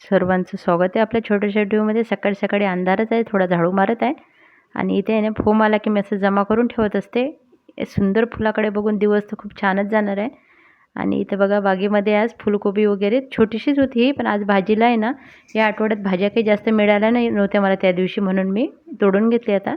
सर्वांचं स्वागत आहे आपल्या छोट्याशा व्हिडिओमध्ये सकाळी सकाळी अंधारच आहे थोडा झाडू मारत आहे. आणि इथे आहे ना फोम आला की मी असं जमा करून ठेवत असते. सुंदर फुलाकडे बघून दिवस तर खूप छानच जाणार आहे. आणि इथं बघा बागेमध्ये आज फुलकोबी वगैरे छोटीशीच होती पण आज भाजीला आहे ना या आठवड्यात भाज्या काही जास्त मिळाल्या नाही नव्हत्या मला त्या दिवशी म्हणून मी तोडून घेतली आता.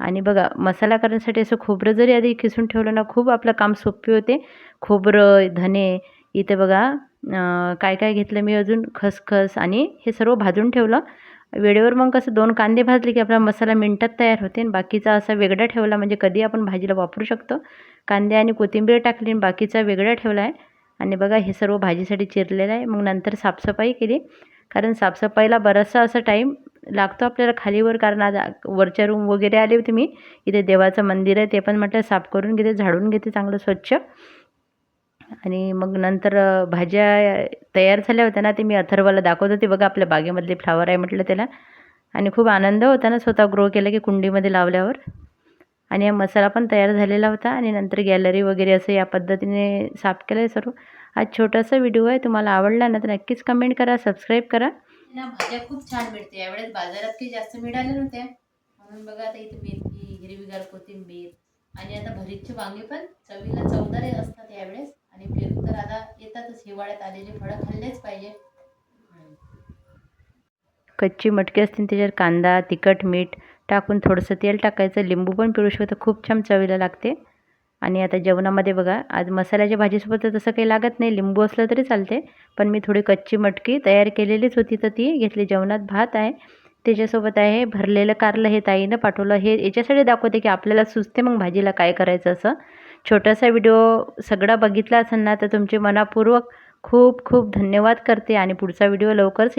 आणि बघा मसाला करण्यासाठी असं खोबरं जरी आधी किसून ठेवलं ना खूप आपलं काम सोपे होते. खोबरं धने इथे बघा काय काय घेतलं मी अजून? खसखस आणि हे सर्व भाजून ठेवलं. वेळेवर मग कसं दोन कांदे भाजले की आपला मसाला मिनटात तयार होते आणि बाकीचा असा वेगळा ठेवला म्हणजे कधी आपण भाजीला वापरू शकतो. कांदे आणि कोथिंबीर टाकली आणि बाकीचा वेगळा ठेवला आहे. आणि बघा हे सर्व भाजीसाठी चिरलेलं आहे. मग नंतर साफसफाई केली. कारण साफसफाईला बराचसा असा टाईम लागतो आपल्याला खालीवर. कारण आज वरच्या रूम वगैरे आले होते मी. इथे देवाचं मंदिर आहे. ते पण म्हटलं साफ करून घेते झाडून घेते चांगलं स्वच्छ. आणि मग नंतर भाज्या तयार झाल्या होत्या ना ते मी अथर्वाला दाखवत होते. बघा आपल्या बागेमधले फ्लावर आहे म्हटलं त्याला. आणि खूप आनंद होता ना स्वतः ग्रो केलं की कुंडीमध्ये लावल्यावर. आणि हा मसाला पण तयार झालेला होता आणि नंतर गॅलरी वगैरे असं या पद्धतीने साफ केलं आहे सर्व. आज छोटासा व्हिडिओ आहे तुम्हाला आवडला ना तर नक्कीच कमेंट करा सबस्क्राईब करा. ना भाज्या खूप छान मिळते. यावेळेस बाजारात काही जास्त मिळाल्या नव्हत्या. म्हणून बघा आता इथे मेथी हिरवीगार कोथिंबीर आणि आता भरीतचे वांगे पण चवीला चवदार असतात यावेळेस. तर आता येतातच हिवाळ्यात आलेली फळं खाल्लेच पाहिजे. कच्ची मटकी असतील त्याच्यात कांदा तिखट मीठ टाकून थोडंसं तेल टाकायचं. लिंबू पण पिळू शकतो खूप छान चवीला लागते. आणि आता जेवणामध्ये बघा आज मसाल्याच्या भाजीसोबत तर तसं काही लागत नाही. लिंबू असलं तरी चालते. पण मी थोडी कच्ची मटकी तयार केलेलीच होती तर ती घेतली. जेवणात भात आहे. त्याच्यासोबत आहे भरलेलं कारलं हे ताईनं पाठवलं. हे याच्यासाठी दाखवते की आपल्याला सुचते मग भाजीला काय करायचं असं. छोटासा व्हिडिओ सगळा बघितला असेल ना तर तुमचे मनापूर्वक खूप खूप धन्यवाद करते आणि पुढचा व्हिडिओ लवकरच येईल